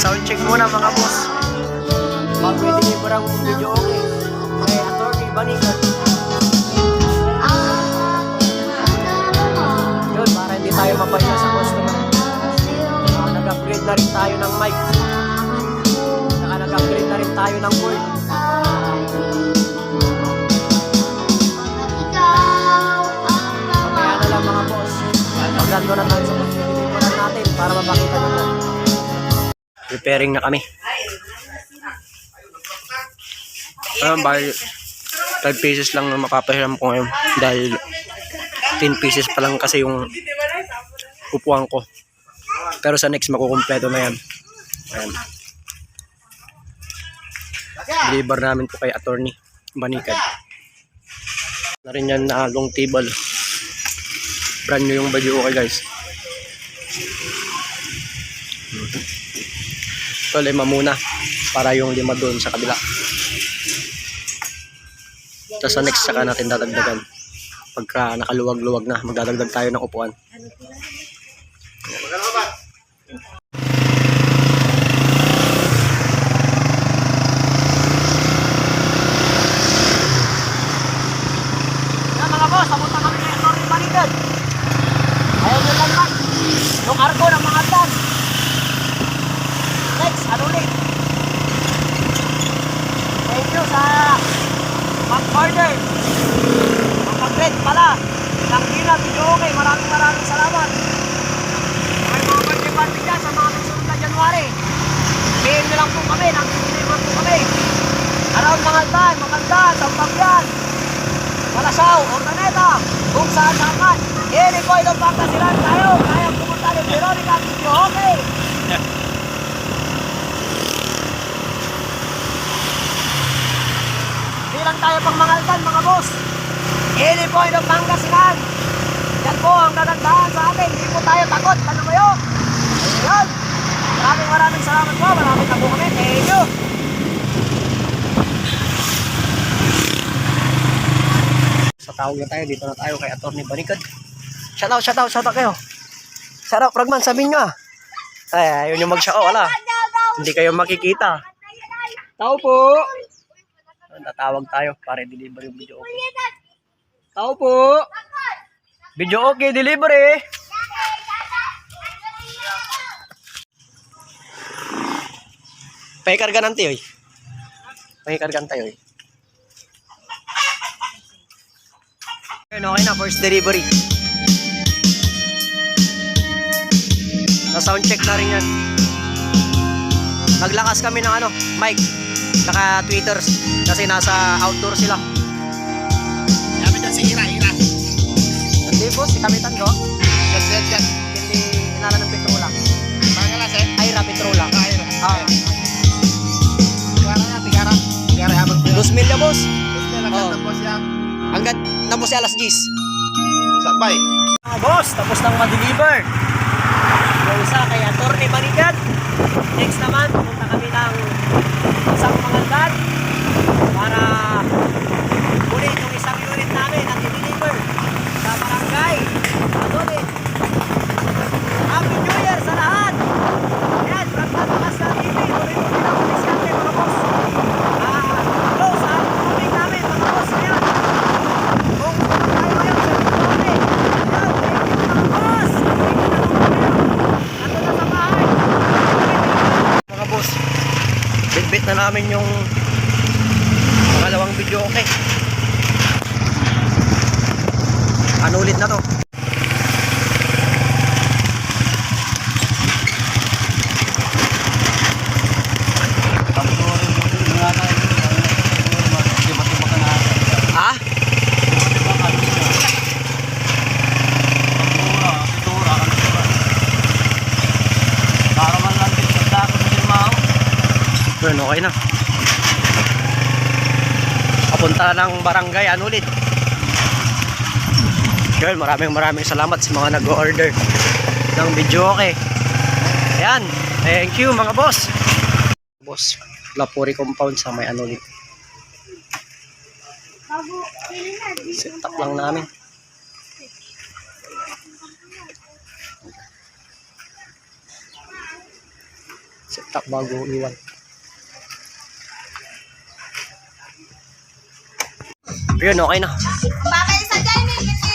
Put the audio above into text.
Sound check muna mga boss. Bago i-deliver ang video okay. Kay Atty. Banigan. Yun, para hindi tayo mapaya sa customer. Ah, nag-upgrade na rin tayo ng mic. Saka nag-upgrade na rin tayo ng cord. Preparing na kami. Ayun, bali 5 pieces lang na mapapahiram ko ngayon dahil 10 pieces pa lang kasi yung upuan ko. Pero sa next makukumpleto na yan. Ayan. Deliver namin to kay attorney Banikan. Na rin yan na long table. Brand new yung badyo ko guys. Ito lima muna para yung lima doon sa kabila. Tapos sa next saka natin dadagdagan. Pagka nakaluwag-luwag na, magdadagdag tayo ng upuan. Yan mga boss, papunta kami ng Torre Balikan. Ayaw nyo lang man. Yung arko ng mga tan. Next, ano ulit? Thank you sa mag-order. Mag-red pala. Ng Gina, video okay. Maraming maraming salamat. May mga birthday party dyan sa mga susunod na January. PM nyo lang po kami. Nang deliver po kami. Around Mangaldan, Makandan, Sampagyan, Malasaw, Ordaneta, kung saan saan man. Hindi ko itong pagkasilan tayo. Kaya pumunta ni Veronica Video okay. Hindi lang tayo pang mangaldan mga boss. Hindi po itong pangkasilan. Yan po ang kagandahan sa atin. Hindi po tayo takot. Ano ba yun? Ayun. Maraming maraming salamat po. Maraming na po kami. Thank you. Sa tawag na tayo, dito na tayo kay Atty. Banikad. Shout out, shout out, shout out kayo. Shout out, Fragman, sabihin nyo ah. Ay, ayun yung mag-shout out, wala. Hindi kayo makikita. Tao po. Tatawag tayo para i-deliver yung video okay. Tao po. Video okay, delivery. Pahikarga ng tiyoy. Pahikarga ng tayo eh. Ayun, okay na, first delivery. Na-sound check na rin yan. Naglakas kami ng ano, mic, saka tweeters, kasi nasa outdoor sila. Ko, Yes, yes, yes. hindi inala ng Petrola. Pangalas eh. Ayra Petrola. Ah, Ira. Ah, Tigara na, tigara. Tigara habang dos mil na boss. Gusto na Oh. tapos na po si alas 10. Sabay. Mga boss, tapos nang ma-deliver. Yung isa kay Atty. Manigat. Next naman, pumunta kami ng isang pangaldan para kunin yung isang unit namin at i-deliver sa barangay. Adobe. Happy New Year sa lahat! Ayan, from Tatakas na TV. Tuloy-tuloy na kami sa atin mga boss. Ah, hello sa tubig namin mga boss. Ayan. Kung tayo ngayon sa Tubig. Ayan, thank you mga boss. Thank you na naman kayo. Nandun na sa bahay. Mga boss, bit-bit na namin yung pangalawang video okay. Ano ulit na to? Yun, okay na. Papunta ng barangay, ano ulit? Yun, maraming maraming salamat sa mga nag-order ng video okay. Ayan, thank you mga boss. Boss, Lapuri Compound sa may ano ulit. Set up lang namin. Tap bago iwan. Yun, okay na. Bakit sa Jamie? Kasi...